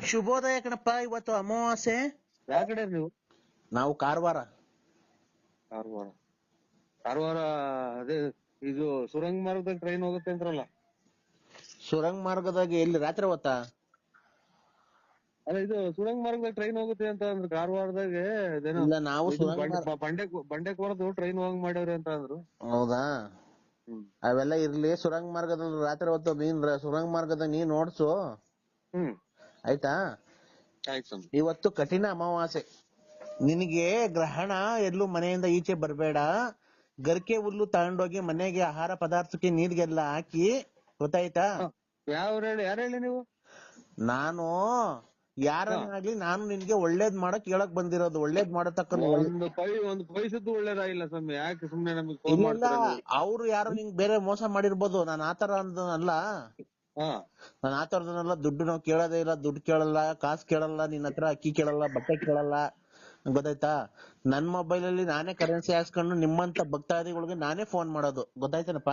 ಶುಭೋದಯ ಕಣಪ್ಪ ಇವತ್ತು ಅಮಾವಾಸ್ಯೆ. ಯಾವ ಕಡೆ ನೀವು? ನಾವು ಕಾರವಾರ. ಕಾರವಾರ. ಕಾರವಾರ ಅದೇ ಇದು ಸುರಂಗ ಮಾರ್ಗದಾಗ ಟ್ರೈನ್ ಹೋಗುತ್ತೆ ಅಂತಾರಲ್ಲ ಸುರಂಗ ಮಾರ್ಗದಾಗ ಎಲ್ಲಿ ರಾತ್ರಿ ಹೊತ್ತಾ? ಅಲ್ಲ ಇದು ಸುರಂಗ ಮಾರ್ಗದಾಗ ಟ್ರೈನ್ ಹೋಗುತ್ತೆ ಅಂತ ಅಂದ್ರೆ ಕಾರವಾರದಾಗ ಅದೇನೋ ಇಲ್ಲ ನಾವು ಇದು ಸುರಂಗ್ ಬಂಡೆ- ಮಾರ್ಗ ಬಂಡೆ ಬಂಡೆಕೋರದು ಟ್ರೈನ್ ಹೋಗ್ ಮಾಡ್ಯಾವ್ರಿ ಅಂತ ಅಂದ್ರು. ಹೌದಾ? ಹ್ಮ್. ಅವೆಲ್ಲ ಇರ್ಲಿ ಸುರಂಗ ಮಾರ್ಗದಲ್ಲಿ ರಾತ್ರಿ ಹೊತ್ತು ನೀನ್ ಸುರಂಗ ಸುರಂಗ್ ಮಾರ್ಗದಾಗ ನೀನ್ ನೋಡ್ಸು ಹ್ಮ್. ಆಯ್ತಾ? ಆಯ್ತು ಸ್ವಾಮಿ. ಇವತ್ತು ಕಠಿಣ ಅಮಾವಾಸ್ಯೆ. ನಿನಗೆ ಗ್ರಹಣ ಎಲ್ಲೂ ಮನೆಯಿಂದ ಈಚೆ ಬರಬೇಡ. ಗರ್ಕೆ ಹುಲ್ಲು ತಗೊಂಡೋಗಿ ಮನೆಗೆ ಆಹಾರ ಪದಾರ್ಥಕ್ಕೆ ನೀರಿಗೆಲ್ಲ ಹಾಕಿ ಗೊತ್ತಾಯ್ತಾ? ಯಾವ ಹೇಳಿ ಯಾರು ಹೇಳಿ ನೀವು? ನಾನು ಯಾರನ್ನಾಗ್ಲಿ ನಾನು ನಿನ್ಗೆ ಒಳ್ಳೇದ್ ಮಾಡಕ್ ಹೇಳಕ್ ಬಂದಿರೋದು. ಒಳ್ಳೇದ್ ಮಾಡತಕ್ಕ ಒಂದು ಪೈ ಒಂದು ಪೈಸದ್ದು ಒಳ್ಳೇದಾಗಿಲ್ಲ ಸ್ವಾಮಿ. ಯಾಕೆ ಸುಮ್ನೆ ನಮಗೆ ಫೋನ್ ಇಲ್ಲ ಮಾಡ್ತೀರಾ ನೀವು? ಅವ್ರು ಯಾರು ನಿಂಗ್ ಬೇರೆ ಮೋಸ ಮಾಡಿರ್ಬೋದು. ನಾನು ಆತರ ಅಲ್ಲ ಹಾ. ನಾನು ತರದನ್ನೆಲ್ಲ ದುಡ್ಡು ನಾವು ಕೇಳೋದೇ ಇಲ್ಲ. ದುಡ್ಡು ಕೇಳಲ್ಲ ಕಾಸು ಕೇಳಲ್ಲ ನಿನ್ ಹತ್ರ ಅಕ್ಕಿ ಕೇಳಲ್ಲ ಬಟ್ಟೆ ಕೇಳಲ್ಲ. ಗೊತ್ತಾಯ್ತಾ? ನನ್ ಮೊಬೈಲ್ ಅಲ್ಲಿ ನಾನೇ ಕರೆನ್ಸಿ ಹಾಸ್ಕೊಂಡು ನಿಮ್ಮಂತ ಭಕ್ತಾದಿಗಳಿಗೆ ನಾನೇ ಫೋನ್ ಮಾಡೋದು. ಗೊತ್ತಾಯ್ತೇನಪ್ಪ?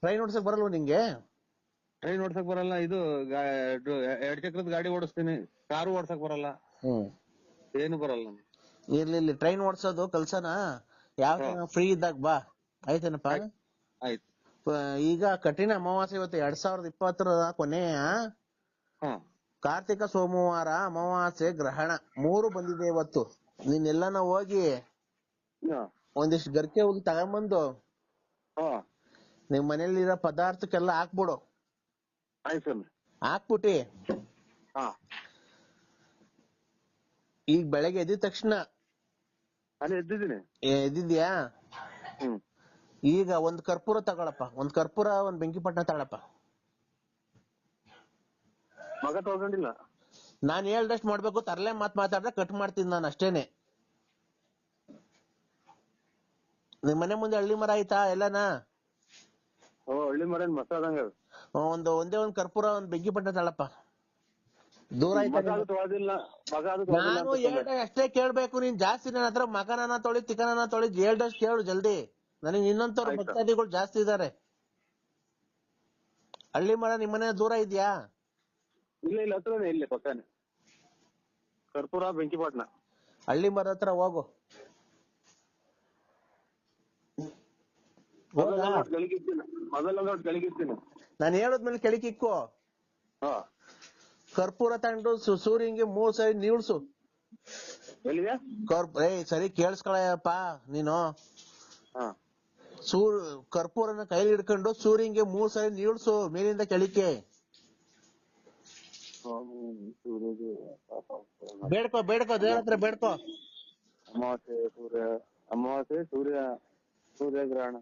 ಟ್ರೈನ್ ಓಡ್ಸಕ್ ಬರಲ್ವ ನಿಂಗೆ? ಟ್ರೈನ್ ಓಡ್ಸಕ್ ಬರಲ್ಲ. ಇದು ಎರಡ್ ಚಕ್ರದ ಗಾಡಿ ಓಡಿಸ್ತೀನಿ. ಕಾರು ಓಡ್ಸಕ್ ಬರಲ್ಲ. ಹ್ಮ್. ಏನು ಬರಲ್ಲ. ಇರ್ಲಿ ಇರ್ಲಿ. ಟ್ರೈನ್ ಓಡ್ಸೋದು ಕಲ್ಸನ? ಯಾವ ಫ್ರೀ ಇದ್ದಾಗ ಬಾ. ಆಯ್ತೇನಪ್ಪ? ಆಯ್ತು. ಈಗ ಕಠಿಣ ಅಮಾವಾಸ್ಯೆ ಇವತ್ತು ಎರಡ್ ಸಾವಿರದ ಇಪ್ಪತ್ತರ ಕೊನೆಯ ಕಾರ್ತಿಕ ಸೋಮವಾರ ಅಮಾವಾಸ್ಯೆ ಗ್ರಹಣ. ಮೂರು ಬಂದಿದೆ ಇವತ್ತು. ನೀನೆಲ್ಲಾನ ಹೋಗಿ ಒಂದಿಷ್ಟು ಗರ್ಕೆ ಹೋಗಿ ತಗೊಂಬಂದು ಹಾ. ನಿಮ್ ಮನೇಲಿರೋ ಪದಾರ್ಥಕ್ಕೆಲ್ಲ ಹಾಕ್ಬಿಡು. ಹಾಕ್ಬಿಟ್ಟಿ. ಹಾ. ಈಗ ಬೆಳಗ್ಗೆ ಎದ್ದಿದ ತಕ್ಷಣ. ಎದ್ದಿದ್ಯಾ ಹ್ಮ್. ಈಗ ಒಂದ್ ಕರ್ಪೂರ ತಗೊಳಪ್ಪ ಒಂದ್ ಕರ್ಪೂರ ಒಂದ್ ಬೆಂಕಿ ಪಟ್ಟಣ ತಗೊಳಪ್ಪ. ಮಗ ತಗೊಂಡಿಲ್ಲ ನಾನ್ ಹೇಳ್ದಷ್ಟು ಮಾಡ್ಬೇಕು ತರಲೆ ಮಾತ್ ಮಾತಾಡ್ದೆ ಕಟ್ ಮಾಡ್ತೀನಿ ನಾನು ಅಷ್ಟೇನೆ. ನಿಮ್ ಮನೆ ಮುಂದೆ ಹಳ್ಳಿ ಮರ ಆಯ್ತಾ ಎಲ್ಲನ? ಓ ಹಳ್ಳಿ ಮರ ಮಸ್ತ್ ಆದಂಗ ಒಂದು ಒಂದೇ ಒಂದ್ ಕರ್ಪೂರ ಒಂದ್ ಬೆಂಕಿ ಪಟ್ಟಣ ತಗೊಳಪ್ಪ. ದೂರ ಮಗ ಆಯ್ತಾ ಅದು ತೊಳೆದಿಲ್ಲ ಮಗ ಅದು ತೊಳೆದಿಲ್ಲ ನಾನು ಅಂತ ಹೇಳ್ದೆ ಅಷ್ಟೇ ಕೇಳ್ಬೇಕು ನೀನ್ ಜಾಸ್ತಿ ನನ್ನ ಹತ್ರ ಮಗನನ್ನ ತೊಳಿ ತಿಕನನ ತೊಳಿ ಹೇಳ್ದಷ್ಟು ಕೇಳು ಜಲ್ದಿ. ನನಗೆ ನಿನ್ನಂತವ್ರ. ಭಕ್ತಾದಿಗಳು ಜಾಸ್ತಿ ಇದಾರೆ. ಹಳ್ಳಿ ಮರ ನಿಮ್ಮನೆ ದೂರ ಇದ್ಯಾ? ಇಲ್ಲ ಇಲ್ಲ ಹತ್ರನೇ ಇಲ್ಲಿ ಪಕ್ಕನೆ. ಕರ್ಪೂರ ಬೆಂಕಿಪಟ್ಟಣ ಹಳ್ಳಿ ಮರ ಹತ್ರ ಹೋಗು. ನಾನು ಹೇಳದ್ಮೇಲೆ ಕೆಳಗಿಕ್ಕು ಹಾ. ಕರ್ಪೂರ ತಗೊಂಡು ಸೂರ್ಯಂಗೆ ಮೂರ್ ಸರಿ ನೀಳ್ಸು ಏಯ್ ಸರಿ ಕೇಳಿಸ್ಕೊಳಪ್ಪ ನೀನು. ಹಾ. ಸೂರ್ ಕರ್ಪೂರನ ಕೈಲಿ ಹಿಡ್ಕೊಂಡು ಸೂರ್ಯಂಗೆ ಮೂರ್ ಸಾರಿ ನೀಳ್ಸು ಮೇಲಿಂದ ಕೆಳಿಕೆ ಬೇಡ್ಕೋ ಬೇಡ್ಕೋ ದೇವ್ರ ಹತ್ರ ಬೇಡ್ಕೋ. ಅಮಾವಾಸ್ಯೆ ಸೂರ್ಯ ಅಮಾವಾಸ್ಯೆ ಸೂರ್ಯ ಸೂರ್ಯ ಗ್ರಹಣ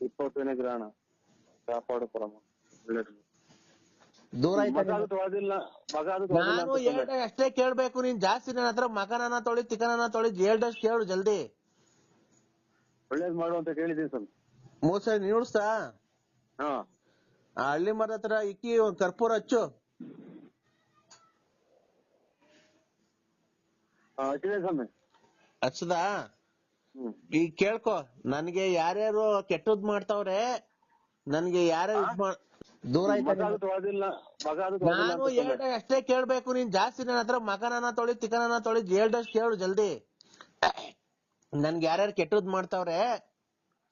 ಇಪ್ಪತ್ತನೇ ಗ್ರಹಣ. ಕಾಪಾಡು ಪರಮ ಒಳ್ಳೇದು. ದೂರ ನಾನು? ಹೇಳ್ದೆ ಅಷ್ಟೇ ಕೇಳ್ಬೇಕು ನೀನ್ ಜಾಸ್ತಿ ನನ್ನ ಹತ್ರ ಮಗನನ್ನ ತೊಳಿ ಚಿಕನನ್ನ ತೊಳಿ ಹೇಳ್ದಷ್ಟು ಕೇಳು ಜಲ್ದಿ. ಒಳ್ಳೇದ್ ಮಾಡು ಅಂತ ಕೇಳಿದೀನಿ ಸ್ವಾಮಿ. ಮೂರ್ ಸರಿ ನೀಳ್ಸ್ತಾ ಹಾ. ಆ ಹಳ್ಳಿ ಮರದ ಹತ್ರ ಇಕ್ಕಿ ಒಂದ್ ಕರ್ಪೂರ ಹಚ್ಚು. ಹಚ್ಚದ ಹಚ್ಚಿದೆ ಸ್ವಾಮಿ. ಹಚ್ಚದಾ? ಹ್ಮ್. ಈಗ ಕೇಳ್ಕೊ ನನ್ಗೆ ಯಾರ್ಯಾರು ಕೆಟ್ಟದ್ ಮಾಡ್ತಾವ್ರೆ ನನ್ಗೆ ಯಾರ್ಯಾರು ಇದ್ ಮಾಡ್ ದೂರ ಆಯ್ತಾ ಮಗ ಅದು ತೊಳೆದಿಲ್ಲ ಮಗ ಅದು ತೊಳೆದಿಲ್ಲ ನಾನು ಅಂತ ಸ್ವಾಮಿ. ಹೇಳ್ದೆ ಅಷ್ಟೇ ಕೇಳ್ಬೇಕು ನೀನ್ ಜಾಸ್ತಿ ನನ್ನ ಹತ್ರ ಮಗನನ್ನ ತೊಳಿ ತಿಕನನ ತೊಳಿ ಹೇಳ್ದಷ್ಟು ಕೇಳು ಜಲ್ದಿ. ನನ್ಗೆ ಯಾರ್ಯಾರು ಕೆಟ್ಟದ್ ಮಾಡ್ತಾವ್ರೆ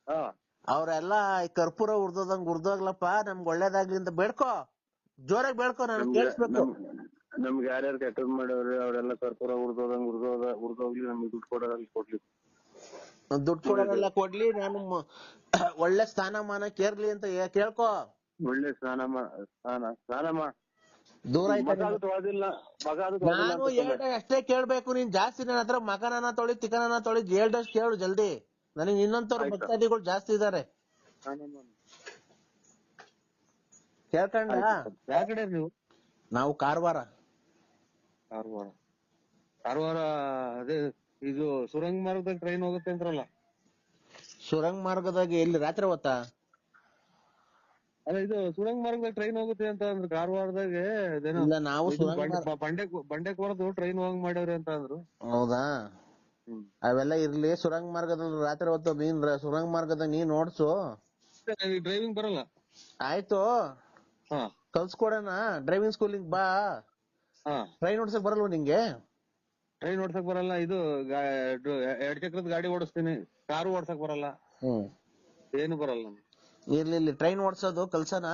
ಹಾ. ಅವ್ರೆಲ್ಲ ಈ ಕರ್ಪೂರ ಉರ್ದೋದಂಗ್ ಉರ್ದೋಗ್ಲಪ್ಪ ನಮ್ಗ್ ಒಳ್ಳೇದಾಗ್ಲಿ ಅಂತ ಬೇಡ್ಕೋ. ಜೋರಾಗಿ ಬೇಡ್ಕೋ ನಾನು ನಮ್ಗೆ ಕೇಳಿಸ್ಬೇಕು. ನಮ್- ನಮ್ಗೆ ಯಾರ್ಯಾರು ಕೆಟ್ಟದ್ ಮಾಡೋರು ಅವರೆಲ್ಲ ಕರ್ಪೂರ ಉರ್ದೋದಂಗ್ ಉರ್ದೋದ ಉರ್ದೋಗ್ಲಿ ನಮ್ಗೆ ದುಡ್ಡು ಕೊಡೋದ್ರಲ್ಲಿ ಕೊಡ್ಲಿ. ದುಡ್ಡು ಕೊಡೋರೆಲ್ಲ ಕೊಡ್ಲಿ ನಾನು ಮ- ಒಳ್ಳೆ ಸ್ಥಾನಮಾನ ಕೇರ್ಲಿ ಅಂತ ಏ- ಕೇಳ್ಕೊ. ಒಳ್ಳೆ ಸ್ನಾನ ಮಾ ಸ್ನಾನ ಸ್ನಾನ ಮಾ ದೂರ ನಾನು? ಅಷ್ಟೇ ಕೇಳ್ಬೇಕು ನೀನ್ ಜಾಸ್ತಿ ನನ್ನ ಹತ್ರ ಮಗನನ್ನ ತೊಳಿ ತಿಕನನ ತೊಳಿ ಹೇಳ್ದಷ್ಟು ಕೇಳು ಜಲ್ದಿ. ನನಗೆ ಇನ್ನೊಂದ್. ಭಕ್ತಾದಿಗಳು ಜಾಸ್ತಿ ಇದಾರೆ. ಕೇಳ್ಕಂಡ ಯಾವ ಕಡೆ ನೀವು? ನಾವು ಕಾರವಾರ. ಕಾರವಾರ. ಕಾರವಾರ ಅದೇ ಇದು ಸುರಂಗ ಮಾರ್ಗದಾಗ ಟ್ರೈನ್ ಹೋಗುತ್ತೆ ಅಂತಾರಲ್ಲ ಸುರಂಗ ಮಾರ್ಗದಾಗ ಎಲ್ಲಿ ರಾತ್ರಿ ಹೊತ್ತಾ? ಅಲ್ಲ ಇದು ಸುರಂಗ ಮಾರ್ಗದಾಗ ಟ್ರೈನ್ ಹೋಗುತ್ತೆ ಅಂತ ಅಂದ್ರು ಕಾರವಾರದಾಗ ಅದೇನೋ ಇಲ್ಲ ನಾವು ಇದು ಸುರಂಗ್ ಬಂಡೆ ಮಾರ್ಗ ಬಂಡೆ ಬಂಡೆ ಕೊರದು ಟ್ರೈನ್ ಹೋಗಂಗ್ ಮಾಡ್ಯಾವ್ರಿ ಅಂತ ಅಂದ್ರು. ಹೌದಾ? ಹ್ಮ್. ಅವೆಲ್ಲ ಇರ್ಲಿ ಸುರಂಗ ಮಾರ್ಗದಲ್ಲಿ ರಾತ್ರಿ ಹೊತ್ತು ನೀನ್ ಸುರಂಗ ಸುರಂಗ್ ಮಾರ್ಗದಾಗ ನೀನ್ ನೋಡ್ಸು ಡ್ರೈವಿಂಗ್ ಬರಲ್ಲ. ಆಯ್ತು. ಹಾ. ಕಲ್ಸ್ಕೊಡೋಣ ಡ್ರೈವಿಂಗ್ ಸ್ಕೂಲಿಗೆ ಬಾ. ಹಾ. ಟ್ರೈನ್ ಓಡ್ಸಕ್ ಬರಲ್ವ ನಿಂಗೆ? ಟ್ರೈನ್ ಓಡ್ಸಕ್ ಬರಲ್ಲ ಇದು ಗಾ- ಡು- ಎರಡ್ ಚಕ್ರದ ಗಾಡಿ ಓಡಿಸ್ತೀನಿ. ಕಾರು ಓಡ್ಸಕ್ ಬರಲ್ಲ. ಹ್ಮ್. ಏನು ಬರಲ್ಲ. ನಮ್ಗೆ ಇರ್ಲಿ ಇಲ್ಲಿ ಟ್ರೈನ್ ಓಡ್ಸೋದು ಕಲ್ಸನ?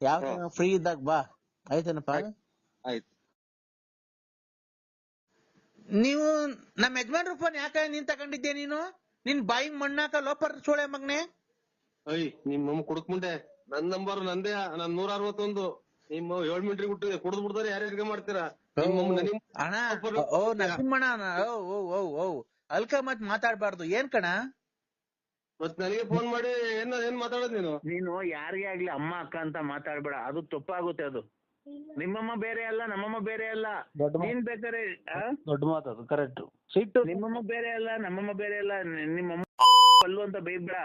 ಯಾವ ಫ್ರೀ ಇದ್ದಾಗ ಬಾ. ಆಯ್ತೇನಪ್ಪ? ಆಯ್ತು ನೀವು ನಮ್ಮ ಯಜಮಾನ್ರ ಫೋನ್ ಯಾಕ ನೀನ್ ತಗೊಂಡಿದ್ದೆ ನೀನು? ನಿನ್ ಬಾಯಿ ಮಣ್ಣಾಕ ಲೋಪರ್ ಸೋಳೆ ಮಗ್ನೆ? ಅಯ್ಯ ನಿಮ್ ಅಮ್ಮ ಕುಡಕ್ ಮುಂದೆ. ನನ್ ನಂಬರ್ ನಂದೇ ನನ್ ನೂರ ಅರವತ್ತೊಂದು. ನಿಮ್ಮ ಏಳ್ ಮಿನಿಟ್ರಿ ಬಿಟ್ಟು ಕುಡ್ದ್ ಬಿಡ್ತಾರೆ ಯಾರ್ಯಾರಿಗೆ ಮಾಡ್ತೀರಾ? ಅಣ್ಣ ಓ ನರಸಿಂಹಣ್ಣ ಅಣ್ಣ. ಓ ಓ ಓ ಓ. ಅಲ್ಕ ಮತ್ ಮಾತಾಡ್ಬಾರ್ದು. ಏನ್ ಕಣ? ಮತ್ ನನಗೆ ಫೋನ್ ಮಾಡಿ ಏನ್ ಏನ್ ಮಾತಾಡೋದ್ ನೀನು? ನೀನು ಯಾರಿಗೆ ಆಗ್ಲಿ ಅಮ್ಮ ಅಕ್ಕ ಅಂತ ಮಾತಾಡ್ಬೇಡ. ಅದು ತಪ್ಪಾಗುತ್ತೆ ಅದು. ನಿಮ್ಮಮ್ಮ ಬೇರೆ ಅಲ್ಲ ನಮ್ಮಮ್ಮ ಬೇರೆ ಅಲ್ಲ. ದೊಡ್ಡ ನೀನ್ ಬೇಕಾರೆ ಆ? ದೊಡ್ಡ ಮಾತು ಅದು ಕರೆಕ್ಟ್ ಸಿಟ್ಟು ನಿಮ್ಮಮ್ಮ ಬೇರೆ ಅಲ್ಲ ನಮ್ಮಮ್ಮ ಬೇರೆ ಅಲ್ಲ. ನಿ- ನಿಮ್ಮಮ್ಮ ಅಲ್ಲು ಅಂತ ಬೈಬೇಡ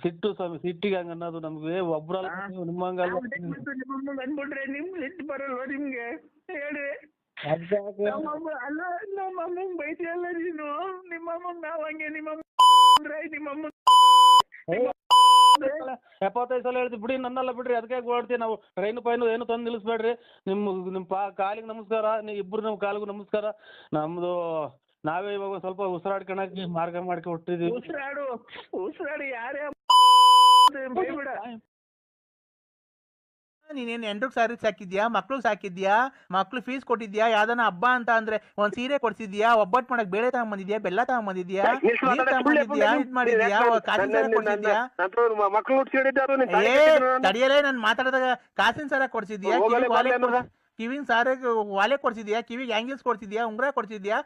ಸಿಟ್ಟು ಸ್ವಾಮಿ ಸಿಟ್ಟಿಗೆ ಹಂಗ ಅನ್ನೋದು ನಮ್ಗೆ ಒಬ್ರಲ್ಲ ಹಾ. ನೀವು ನಿಮ್ಮಂಗಲ್ಲ ಮತ್ತು ನಿಮ್ಮಮ್ಮ ಅನ್ಬಿಟ್ರೆ ನಿಮ್ ಸಿಟ್ಟು ಬರಲ್ವಾ ನಿಮ್ಗೆ? ಹೇಳಿ ಅಲ್ಲ ನಮ್ಮಮ್ಮ ಅಲ್ಲ ನಮ್ಮಮ್ಮಂಗ್ ಬೈತಿಯಲ್ಲ ನೀನು. ನಿಮ್ಮಮ್ಮಂಗ್ ನಾವ್ ಹಂಗೆ ನಿಮ್ಮಮ್ಮ ಅಂದ್ರೆ ನಿಮ್ಮಮ್ಮ ಎಪ್ಪತ್ತೈದು ಸಲ ಹೇಳ್ತೀವಿ ಬಿಡಿ ನನ್ನಲ್ಲ ಬಿಡ್ರಿ ಅದಕ್ಕೆ ಓಡಾಡ್ತೀವಿ ನಾವು. ಟ್ರೈನ್ ಪೈನು ಏನು ತಂದು ನಿಲ್ಲಿಸ್ಬೇಡ್ರಿ. ನಿಮ್ಮ ನಿಮ್ಮ ಪಾ ಕಾಲಿಗೆ ನಮಸ್ಕಾರ ನೀವು ಇಬ್ಬರು ನಮ್ಮ ಕಾಲಿಗೂ ನಮಸ್ಕಾರ. ನಮ್ಮದು ನಾವೇ ಇವಾಗ ಒಂದ್ ಸ್ವಲ್ಪ ಉಸಿರಾಡ್ಕೊಳಕ್ಕೆ ಮಾರ್ಗ ಮಾಡ್ಕೊ ಹೊಟ್ಟಿದೀವಿ ಉಸಿರಾಡು ಉಸಿರಾಡು ಯಾರೇ ಬೈಬೇಡ ನೀನೇನ್ ಎಂಟ್ರಿಗೆ ಸಾರಿ ಸಾಕಿದ್ಯಾ? ಮಕ್ಳು ಸಾಕಿದ್ಯಾ? ಮಕ್ಳು ಫೀಸ್ ಕೊಟ್ಟಿದ್ಯಾ? ಯಾವ್ದಾನ ಹಬ್ಬ ಅಂತ ಅಂದ್ರೆ ಒಂದ್ ಸೀರೆ ಕೊಡ್ಸಿದ್ಯಾ? ಒಬ್ಬಟ್ ಮಾಡಕ್ ಬೇಳೆ ತಗೊಂಬಂದಿದ್ಯಾ ಬೆಲ್ಲ ತಗೊಂಬಂದಿದ್ಯಾ ನೀರ್ ತಗೊಂಬಂದಿದ್ಯಾ ಇದ್ ಮಾಡಿದ್ಯಾ ಕಾಸಿನ ಸರ ಕೊಡ್ಸಿದ್ಯಾ? ಏ ತಡಿಯಲೇ ನಾನು ಮಾತಾಡಿದಾಗ ಕಾಸಿನ ಸರ ಕೊಡ್ಸಿದ್ಯಾ? ಕಿವಿನ್ ಸಾರ್ ವಾಲೆ ಕೊಡ್ಸಿದ್ಯಾ ಕಿವಿಗೆ ಆಂಗಿಲ್ಸ್ ಕೊಡ್ಸಿದ್ಯಾ ಉಂಗ್ರ ಕೊಡ್ಸಿದ್ಯಾ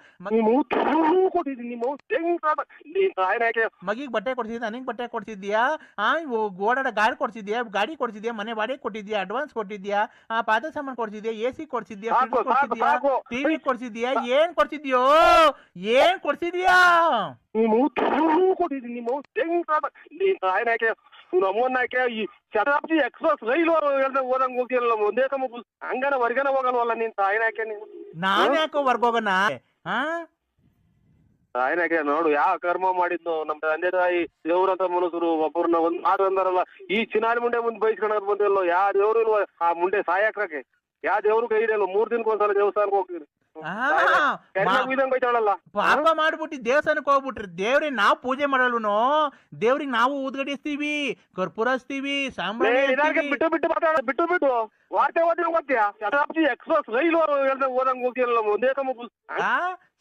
ಮಗಿಗ್ ಬಟ್ಟೆ ಕೊಡ್ಸಿದ್ಯಾ ನನಗ್ ಬಟ್ಟೆ ಕೊಡ್ಸಿದ್ಯಾ ಆ ಓಡಾಡ ಗಾಡಿ ಕೊಡ್ಸಿದ್ಯಾ ಗಾಡಿ ಕೊಡ್ಸಿದ್ಯಾ ಮನೆ ಬಾಡಿಗೆ ಕೊಟ್ಟಿದ್ಯಾ ಅಡ್ವಾನ್ಸ್ ಕೊಟ್ಟಿದ್ಯಾ ಆ ಪಾದ ಸಾಮಾನ್ ಕೊಡ್ಸಿದ್ಯಾ ಎ ಸಿ ಕೊಡ್ಸಿದ್ಯಾ ಕೊಡ್ಸಿದ್ಯಾ ಟಿವಿ ಕೊಡ್ಸಿದ್ಯಾ ಏನ್ ಕೊಡ್ಸಿದ್ಯೋ ಏನ್ ಕೊಡ್ಸಿದ್ಯಾ ಕೊಟ್ಟಿದ್ದೀನಿ ನಮ್ಮನ್ನಾಕೆ ಈ ಶತಾಬ್ದಿ ಎಕ್ಸ್ಪ್ರೆಸ್ ರೈಲು ಹೇಳ್ದಾಗ ಹೋದಂಗ ಹೋಗ್ತಿರಲ್ಲ ಒಂದೇ ಸಮ ಹಂಗನ ಹೊರಗನ ಹೋಗಲ್ವಲ್ಲ ನೀನ್ ತಾಯಿನಾಕೆ ನೀವು ನಾನ್ ಯಾಕೋ ವರ್ಗೋಗನ ಹಾ? ತಾಯಿನಾಕೆ ನೋಡು ಯಾವ ಕರ್ಮ ಮಾಡಿದ್ನು ನಮ್ ತಂದೆ ತಾಯಿ ದೇವ್ರಂತ ಮನುಷ್ಯರು ಒಬ್ಬರನ್ನ ಒಂದ್ ಮಾತು ಅಂದಾರಲ್ಲ ಈ ಚಿನಾರಿ ಮುಂಡೆ ಮುಂದೆ ಬೈಸ್ಕೊಳಕ್ ಬಂದಿಲ್ಲ ಯಾವ ದೇವ್ರು ಇಲ್ವ ಆ ಮುಂಡೆ ಸಾಯಕ್ರಕ್ಕೆ ಯಾವ ದೇವ್ರು ಕೈ ಇರಲ್ಲ ಮೂರ್ ದಿನಕ್ಕೊಂದ್ಸಲ ದೇವಸ್ಥಾನಕ್ಕೆ ಹೋಗ್ತೀರಿ? ಪಾಪ ಮಾಡ್ಬಿಟ್ಟು ದೇವಸ್ಥಾನಕ್ಕೆ ಹೋಗ್ಬಿಟ್ರಿ. ದೇವ್ರಿಗೆ ನಾವು ಪೂಜೆ ಮಾಡಲ್ವನು? ದೇವ್ರಿಗೆ ನಾವು ಊದ್ಗಡಿಸ್ತೀವಿ ಕರ್ಪೂರ ಹಚ್ತೀವಿ ಸಾಂಬ್ರಾಣಿ ಇದಾಗೆ ಬಿಟ್ಟು ಬಿಟ್ಟು ಮಾತಾಡ ಬಿಟ್ಟು ಬಿಟ್ಟು. ವಾರ್ತೆ ಓದಿ ಹೋಗ್ತೀಯಾ ಎಕ್ಸ್ಪ್ರೆಸ್ ರೈಲು ಓದಂಗ್ ಹೋಗ್ತಿರಲ್ಲ ಒಂದೇ ಸಮ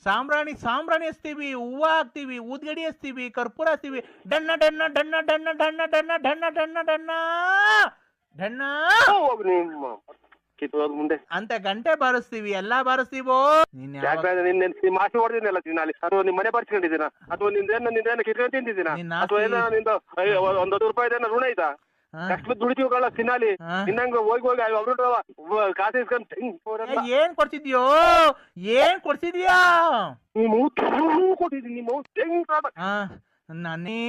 ಸಾಂಬ್ರಾಣಿ ಸಾಂಬ್ರಾಣಿ ಹಚ್ತೀವಿ ಹೂವ ಹಾಕ್ತಿವಿ ಊದ್ಗಡಿ ಹಚ್ತೀವಿ ಕರ್ಪೂರ ಹಚ್ತೀವಿ. ಡಣ್ಣ ಡಣ್ಣ ಡಣ್ಣ ಡಣ್ಣ ಡಣ್ಣ ಡಣ್ಣ ಡಣ್ಣ ಡಣ್ಣ ಡಣ್ಣ. ಡಣ್ಣ. ಕಿತ್ತೋದ್ ಮುಂದೆ. ಅಂತ ಗಂಟೆ ಬಾರಿಸ್ತೀವಿ ಎಲ್ಲಾ ಬಾರಿಸ್ತೀವೋ? ನೀನ್ ಯಾವಾಗ- ಯಾಕಂದ್ರೆ ನಿನ್ ನಿಮ್ಮ ಆಸೆ ಹೊಡೆದಿನಲ್ಲ ದಿನಾಲಿ ಅಥವಾ ನಿಮ್ಮ ಮನೆ ಬರ್ಸ್ಕೊಂಡಿದ್ದೀನ? ಅಥವಾ ನಿಂದೇನ ನಿಂದೇನ ಕಿತ್ಕೊಂಡು ತಿಂದಿದ್ದೀನ? ನಿನ್ನ ಅಥವಾ ಏನೋ ಆಸ್ತಿ- ನಿಂದ ಅಯ್ಯೋ, ಒಂದ್ ಹತ್ತು ರೂಪಾಯಿ ಋಣ ಐತಾ? ಆ? ಕಷ್ಟ ದುಡಿತೀವಲ್ಲ ತಿನ್ನಾಲಿ ಆ? ನಿನ್ನಂಗ ಹೋಗಿ ಹೋಗಿ ಅವ್ರು ಕಾಸು ಇಸ್ಕೊಂಡು ತಿಂಗ್ ಏ, ಹೋರಲ್ಲ. ಏನ್ ಕೊಡ್ತಿದ್ಯೋ? ಏನ್ ಕೊಡ್ತಿದ್ಯಾ ನೀನು ಕೊಟ್ಟಿದ್ದೀನಿ ನಿಮ್ಮ ತೆಂಗ್ ಆ ನನ್ನೇ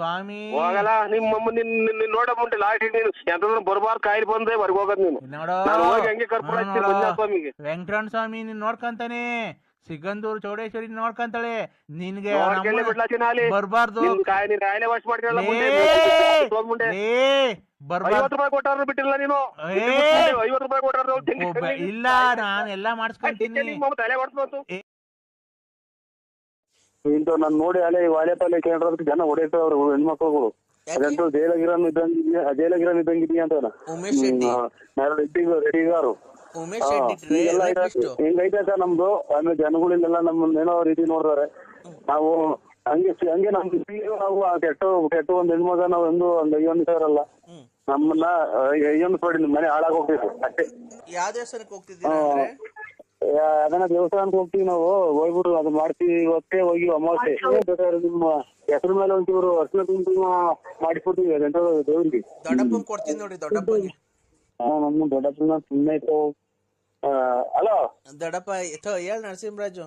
ಸ್ವಾಮಿ. ಹೋಗಲ್ಲ ನಿಮ್ಮ ನಿನ್ ನಿನ್ ನೋಡ ಮುಂಟೆ ಲಾಟಿ ನೀನು ಎಂತ ಬರ್ಬಾರ್ದು ಕಾಯಿಲೆ ಬಂದ್ರೆ ಹೊರಗೆ ಹೋಗೋದ್ ನೀನು. ನೋಡೋ. ಹೆಂಗೆ ಕರ್ಕೊಂಡು ಸ್ವಾಮಿಗೆ. ವೆಂಕಟರಣ ಸ್ವಾಮಿ ನೀನ್ ನೋಡ್ಕಂತಾನೆ. ಸಿಗಂದೂರು ಚೌಡೇಶ್ವರಿ ನೋಡ್ಕಂತಾಳೆ. ನಿನ್ಗೆ ಬರ್ಬಾರ್ದು. ನೀನು ಇಲ್ಲ ನಾನು ಎಲ್ಲಾ ಮಾಡಿಸ್ಕೊಂತೀನಿ ಇಂಥವ್ ನಾನ್ ನೋಡಿ ಹಳೆ ವಾಲೆ ಪಾಲೆ ಕೇಳಿರೋದಕ್ಕೆ ಜನ ಅವ್ರು ಹೆಣ್ಮಕ್ಳುಗಳು. ಅದಂತೂ ಜೈಲಗಿರನ್ ಇದ್ದಂಗಿದ್ಯಾ? ಜೈಲಗಿರನ್ ಇದ್ದಂಗಿದ್ಯಾ ಅಂತ ಉಮೇಶ್ ಶೆಟ್ಟಿ. ರೆಡ್ಡಿ ಗಾರು. ಉಮೇಶ್ ಶೆಟ್ಟಿ ಹಿಂಗೆಲ್ಲ ಇದೆ ಹಿಂಗೈತೆ ಸರ್ ನಮ್ದು ಆಮೇಲೆ ಜನಗಳಿಂದೆಲ್ಲ ನಮ್ಮನ್ನ ಏನೋ ರೀತಿ ನೋಡ್ತಾರೆ ನಾವು ಹಂಗೆ ಹಂಗೆ ನಮ್ ನಾವು ಕೆಟ್ಟ ಕೆಟ್ಟ ಒಂದ್ ಹೆಣ್ಮಗ ನಾವ್ ಒಂದು ಒಂದ್ ಅಯ್ಯೊಂದಿಸರಲ್ಲ ನಮ್ಮನ್ನ ಅಯ್ಯೊಂದಿಸ್ಬೇಡಿ ನಿಮ್ ಮನೆ ಹಾಳಾಗ್ ಹೋಗ್ಬೇಕು ಅಷ್ಟೇ ಯಾವ ದೇವಸ್ಥಾನಕ್ಕೆ ಹೋಗ್ತಿದ್ದೀರಾ ಅದನ್ನ ದೇವಸ್ಥಾನಕ್ಕೆ ಹೋಗ್ತೀವಿ ನಾವು. ಹೋಗ್ಬಿಟ್ಟು ಅದು ಮಾಡ್ತೀವಿ ಇವತ್ತೇ ಹೋಗಿ ಅಮಾವಾಸ್ಯೆ. ಬೇಕಾದ್ರೆ ನಿಮ್ಮ ಹೆಸರು ಮೇಲೆ ಒಂಚೂರು ಅರ್ಶನ ಕುಂಕುಮ ಮಾಡಿಸ್ಬಿಡ್ತೀವಿ ಅದಂತ ದೇವ್ರಿಗೆ. ದೊಡ್ಡಪ್ಪನ್ ಕೊಡ್ತೀನಿ ನೋಡಿ ದೊಡ್ಡಪ್ಪನಿಗೆ ಹಾ ನಮ್ಮ ದೊಡ್ಡಪ್ಪನ ಸುಮ್ಮನೆ ಇತ್ತು. ಹಲೋ ದೊಡ್ಡಪ್ಪ ಥೋ ಹೇಳ್ ನರಸಿಂಹರಾಜು.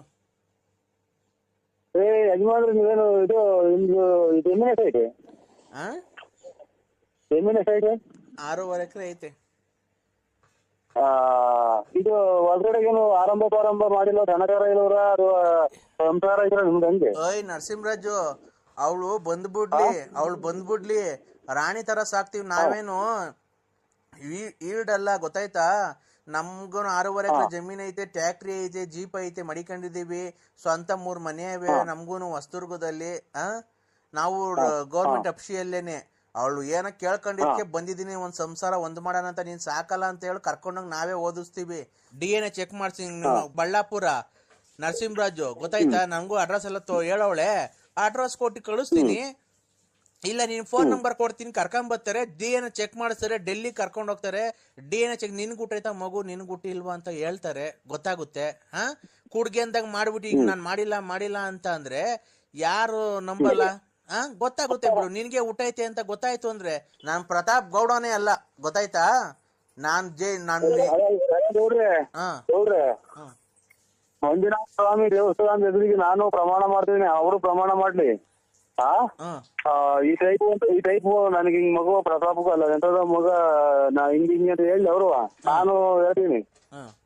ಏ ಯಜಮಾನ್ರಿ ನೀವೇನು ಇದು ನಿಮ್ದು ಇದು ಎಮ್ಮಿನ ಸೈಟ್ ಆ? ಎಮ್ಮಿನ ಸೈಟ್ ಆರೂವರೆ ಎಕರೆ ಐತೆ. ಇದು ಒಳಗಡೆ ಏನು ಆರಂಭ ಪ್ರಾರಂಭ ಮಾಡಿಲ್ಲ ದನಕಾರ ಸಂಸಾರ ನಿಮ್ದು ಹಂಗೆ? ಓಯ್ ನರಸಿಂಹರಾಜು ಅವಳು ಬಂದ್ಬಿಡ್ಲಿ ಅವಳು ಬಂದ್ಬಿಡ್ಲಿ ರಾಣಿ ತರ ಸಾಕ್ತಿವಿ ನಾವೇನು? ಈ- ಈಲ್ಡ್ ಅಲ್ಲ ಗೊತ್ತಾಯ್ತಾ? ನಮ್ಗೂ ಆರೂವರೆ ಎಕರೆ ಜಮೀನ್ ಐತೆ ಟ್ಯಾಕ್ಟ್ರಿ ಐತೆ ಜೀಪ್ ಐತೆ ಮಡಿಕೊಂಡಿದೀವಿ. ಸ್ವಂತ ಮೂರ್ ಮನೆ ಇವೆ ನಮ್ಗೂನು ಹೊಸದುರ್ಗದಲ್ಲಿ ಆ? ನಾವು ಗೌರ್ಮೆಂಟ್ ಅಫ್ಸಿಯಲ್ಲೇನೆ ಅವಳು ಏನೋ ಕೇಳ್ಕೊಂಡಿದ್ಕೆ ಬಂದಿದ್ದೀನಿ ಒಂದ್ ಸಂಸಾರ ಒಂದ್ ಮಾಡೋಣ ಅಂತ ನೀನ್ ಸಾಕಲ್ಲ ಅಂತ ಹೇಳಿ ಕರ್ಕೊಂಡೋಗಿ ನಾವೇ ಓದಿಸ್ತೀವಿ. ಡಿ ಎನ್ ಎ ಚೆಕ್ ಮಾಡ್ಸಿ ಬಳ್ಳಾಪುರ ನರಸಿಂಹರಾಜು ಗೊತ್ತಾಯ್ತಾ? ನಂಗೂ ಅಡ್ರೆಸ್ ಎಲ್ಲ ತೋ ಹೇಳವಳೆ. ಅಡ್ರೆಸ್ ಕೊಟ್ಟು ಕಳಿಸ್ತೀನಿ. ಇಲ್ಲ ನೀನ್ ಫೋನ್ ನಂಬರ್ ಕೊಡ್ತೀನಿ ಕರ್ಕೊಂಡ್ ಬರ್ತಾರೆ. ಡಿ ಎನ್ ಚೆಕ್ ಮಾಡಿಸ್ತಾರೆ ಡೆಲ್ಲಿ ಕರ್ಕೊಂಡ್ ಹೋಗ್ತಾರೆ. ಡಿ ಎನ್ ಚೆಕ್ ನಿನ್ ಗುಟ್ಟಾಯ್ತಾ ಮಗು ನಿನ್ ಗುಟ್ಟಿ ಇಲ್ವಾ ಅಂತ ಹೇಳ್ತಾರೆ. ಗೊತ್ತಾಗುತ್ತೆ. ಹಾ? ಕುಡ್ಗೆ ಅಂದಾಗ ಮಾಡ್ಬಿಟ್ಟು ಈಗ ನಾನ್ ಮಾಡಿಲ್ಲ ಮಾಡಿಲ್ಲ ಅಂತ ಅಂದ್ರೆ ಯಾರು ನಂಬಲ್ಲ? ಹಾ? ಗೊತ್ತಾಗುತ್ತೆ ಬಿಡು ನಿನ್ಗೆ ಊಟ ಐತೆ ಅಂತ ಗೊತ್ತಾಯ್ತು ಅಂದ್ರೆ ನಾನ್ ಪ್ರತಾಪ್ ಗೌಡನೇ ಅಲ್ಲ. ಗೊತ್ತಾಯ್ತಾ? ನಾನ್ ಜೈ ನಾನ್ ಹಾ. ಮಂಜುನಾಥ ಸ್ವಾಮಿ ದೇವಸ್ಥಾನದ ಎದುರಿಗೆ ನಾನು ಪ್ರಮಾಣ ಮಾಡ್ತೀನಿ ಅವರು ಪ್ರಮಾಣ ಮಾಡ್ಲಿ. ಆ? ಆ, ಈ ಟೈಪ್ ಅಂತ ಈ ಟೈಪ್ ನನಗೆ ಹಿಂಗ್ ಮಗು ಪ್ರತಾಪಕ್ಕೂ ಅಲ್ಲ ಎಂತದ ಮಗ ನಾ ಹಿಂಗ್ ಹಿಂಗ್ ಅಂತ ಹೇಳಿ ಅವರು. ನಾನು ಹೇಳ್ತೀನಿ.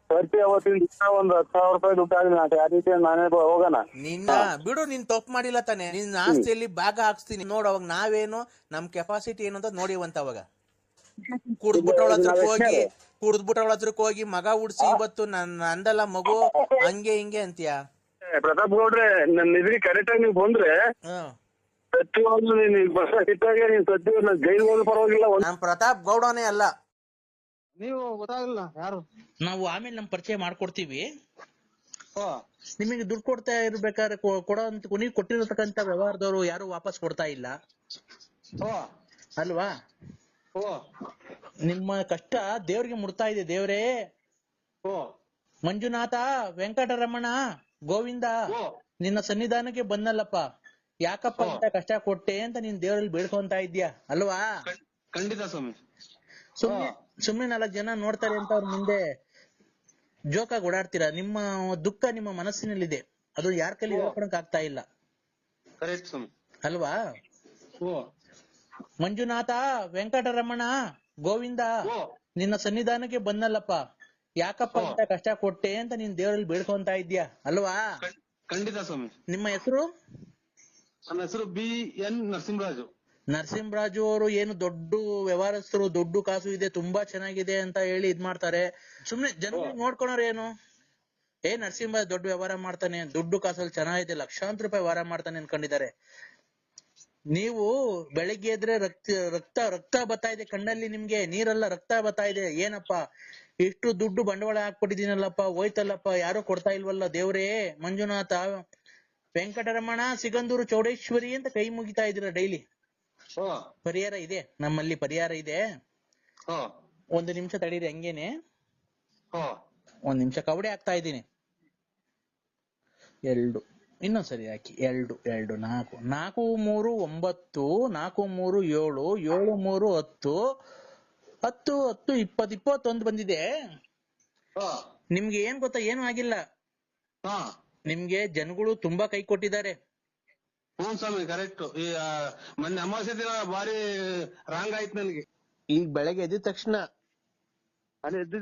ಖರ್ಚು ಅವತ್ತಿನ ಒಂದ್ ಹತ್ತು ಸಾವಿರ ರೂಪಾಯಿ ದುಡ್ಡು ಆಗಲಿ ನಾ ರೀತಿ ನಾನೇ ಬ- ಹೋಗೋಣ. ನಿನ್ನ ಬಿಡು ನೀನ್ ತಪ್ಪು ಮಾಡಿಲ್ಲ ತಾನೆ. ನಿನ್ ಆಸ್ತಿಯಲ್ಲಿ ಭಾಗ ಹಾಕ್ಸ್ತೀನಿ. ನೋಡು ಅವಾಗ ನಾವೇನು ನಮ್ ಕೆಪಾಸಿಟಿ ಏನು ಅಂತ ನೋಡಿವಂತ ಅವಾಗ. ಕುಡ್ದ್ಬಿಟ್ರವಳ ಹತ್ರಕ್ ಹೋಗಿ ಕುಡ್ದ್ಬಿಟ್ರವಳ ಹತ್ರಕ್ ಹೋಗಿ ಮಗ ಉಡ್ಸಿ ಇವತ್ತು ನನ್ ಅಂದಲ್ಲ ಮಗು ಹಂಗೆ ಹಿಂಗೆ ಅಂತೀಯ? ಏ, ಪ್ರತಾಪ್ ಗೌಡ್ರೆ ನನ್ನ ಎದುರಿಗೆ ಕರೆಕ್ಟ್ ಆಗಿ ನೀವು ಬಂದ್ರೆ ಹ್ಮ್ ಸತ್ಯವಾಗ್ಲೂ ನೀನು ಬಸ್ ಸಿಟ್ಟಾಗೆ ನೀನ್ ಸತ್ಯ ಜೈಲ್ ಪರವಾಗಿಲ್ಲ. ಒಂದ್ ನಾನ್ ಪ್ರತಾಪ್ ಗೌಡನೇ ಅಲ್ಲ. ನೀವು ಗೊತ್ತಾಗಲ್ಲ ಯಾರು? ನಾವು ಆಮೇಲೆ ನಮ್ ಪರಿಚಯ ಮಾಡ್ಕೊಡ್ತೀವಿ. ಓ ನಿಮಗೆ ದುಡ್ಡು ಕೊಡ್ತಾ ಇರ್ಬೇಕಾದ್ರೆ ಕೊಡೋ ಅಂತ ನೀವು ಕೊಟ್ಟಿರತಕ್ಕಂತ ವ್ಯವಹಾರದವರು ಯಾರು ವಾಪಸ್ ಕೊಡ್ತಾ ಇಲ್ಲ. ಓ ಅಲ್ವಾ? ಓ ನಿಮ್ಮ ಕಷ್ಟ ದೇವ್ರಿಗೆ ಮುಡ್ತಾ ಇದೆ ದೇವ್ರೇ. ಓ ಮಂಜುನಾಥ ವೆಂಕಟರಮಣ ಗೋವಿಂದ ಓ ನಿನ್ನ ಸನ್ನಿಧಾನಕ್ಕೆ ಬಂದಲ್ಲಪ್ಪ. ಯಾಕಪ್ಪ ಅಂತ ಕಷ್ಟ ಕೊಟ್ಟೆ ಅಂತ ನೀನ್ ದೇವರಲ್ಲಿ ಬೇಡ್ಕೊಂತ ಇದ್ಯಾ ಅಲ್ವಾ? ಖಂಡಿತ ಸ್ವಾಮಿ. ಸುಮ್ನೆ ಸುಮ್ನೆ ನಾಲ್ಕು ಜನ ನೋಡ್ತಾರೆ ಅಂತ ಅವ್ರ ಮುಂದೆ ಜೋಕಾಗಿ ಓಡಾಡ್ತೀರಾ. ನಿಮ್ಮ ದುಃಖ ನಿಮ್ಮ ಮನಸ್ಸಿನಲ್ಲಿದೆ. ಅದು ಯಾರ ಕೈಲಿ ಹೇಳ್ಕೊಳಕ್ ಆಗ್ತಾ ಇಲ್ಲ. ಅಲ್ವಾ? ಓ ಮಂಜುನಾಥ ವೆಂಕಟರಮಣ ಗೋವಿಂದ ನಿನ್ನ ಸನ್ನಿಧಾನಕ್ಕೆ ಬಂದಲ್ಲಪ್ಪ. ಯಾಕಪ್ಪ ಅಂತ ಕಷ್ಟ ಕೊಟ್ಟೆ ಅಂತ ನೀನ್ ದೇವರಲ್ಲಿ ಬೇಡ್ಕೊಂತ ಇದ್ಯಾ ಅಲ್ವಾ? ಖಂಡಿತ ಸ್ವಾಮಿ. ನಿಮ್ಮ ಹೆಸರು? ನನ್ನ ಹೆಸರು ಬಿ ಎನ್ ನರಸಿಂಹರಾಜು. ನರಸಿಂಹರಾಜು ಅವರು ಏನು ದೊಡ್ಡ ವ್ಯವಹಾರಸ್ಥರು ದೊಡ್ಡ ಕಾಸು ಇದೆ ತುಂಬಾ ಚೆನ್ನಾಗಿದೆ ಅಂತ ಹೇಳಿ ಇದ್ ಮಾಡ್ತಾರೆ. ಸುಮ್ನೆ ಜನ ನೋಡ್ಕೊಳೋರ್ ಏನು? ಏ ನರಸಿಂಹ ದೊಡ್ಡ ವ್ಯವಹಾರ ಮಾಡ್ತಾನೆ ದುಡ್ಡು ಕಾಸಲ್ಲಿ ಚೆನ್ನಾಗಿದೆ ಲಕ್ಷಾಂತರ ರೂಪಾಯಿ ವ್ಯವಹಾರ ಮಾಡ್ತಾನೆ ಅನ್ಕೊಂಡಿದ್ದಾರೆ. ನೀವು ಬೆಳಿಗ್ಗೆ ಎದ್ರೆ ರಕ್ತ ರಕ್ತ ರಕ್ತ ಬರ್ತಾ ಇದೆ ಕಣ್ಣಲ್ಲಿ ನಿಮ್ಗೆ ನೀರಲ್ಲ ರಕ್ತ ಬರ್ತಾ ಇದೆ ಏನಪ್ಪ? ಇಷ್ಟು ದುಡ್ಡು ಬಂಡವಾಳ ಹಾಕ್ಬಿಟ್ಟಿದೀನಲ್ಲಪ್ಪ ಹೋಯ್ತಲ್ಲಪ್ಪ ಯಾರು ಕೊಡ್ತಾ ಇಲ್ವಲ್ಲ ದೇವ್ರೇ? ಮಂಜುನಾಥ ವೆಂಕಟರಮಣ ಸಿಗಂದೂರು ಚೌಡೇಶ್ವರಿ ಅಂತ ಕೈ ಮುಗಿತಾ ಇದೀರ ಡೈಲಿ? ಪರಿಹಾರ ಇದೆ ನಮ್ಮಲ್ಲಿ ಪರಿಹಾರ ಇದೆ. ಒಂದು ನಿಮಿಷ ತಡೀರಿ ಹಂಗೇನೆ. ಒಂದ್ ನಿಮಿಷ ಕವಡೆ ಹಾಕ್ತಾ ಇದ್ದೀನಿ. ಎರಡು ಇನ್ನೊಂದ್ಸರಿ ಹಾಕಿ. ಎರಡು ಎರಡು ನಾಲ್ಕು ನಾಲ್ಕು ಮೂರು ಒಂಬತ್ತು ನಾಲ್ಕು ಮೂರು ಏಳು ಏಳು ಮೂರು ಹತ್ತು ಹತ್ತು ಹತ್ತು ಇಪ್ಪತ್ ಇಪ್ಪತ್ತೊಂದು ಬಂದಿದೆ. ನಿಮ್ಗೆ ಏನ್ ಗೊತ್ತಾ? ಏನು ಆಗಿಲ್ಲ. ನಿಮ್ಗೆ ಜನಗಳು ತುಂಬಾ ಕೈ ಕೊಟ್ಟಿದ್ದಾರೆ. ಹ್ಞೂ ಸ್ವಾಮಿ ಕರೆಕ್ಟ್ ಈ ಮೊನ್ನೆ ಅಮಾವಾಸ್ಯೆ ದಿನ ಭಾರಿ ರಾಂಗ್ ಆಯ್ತು ನನಗೆ. ಈಗ ಬೆಳಗ್ಗೆ ಎದ್ದ ತಕ್ಷಣ. ಅಲ್ಲಿ ಎದ್ದಿದ್ದು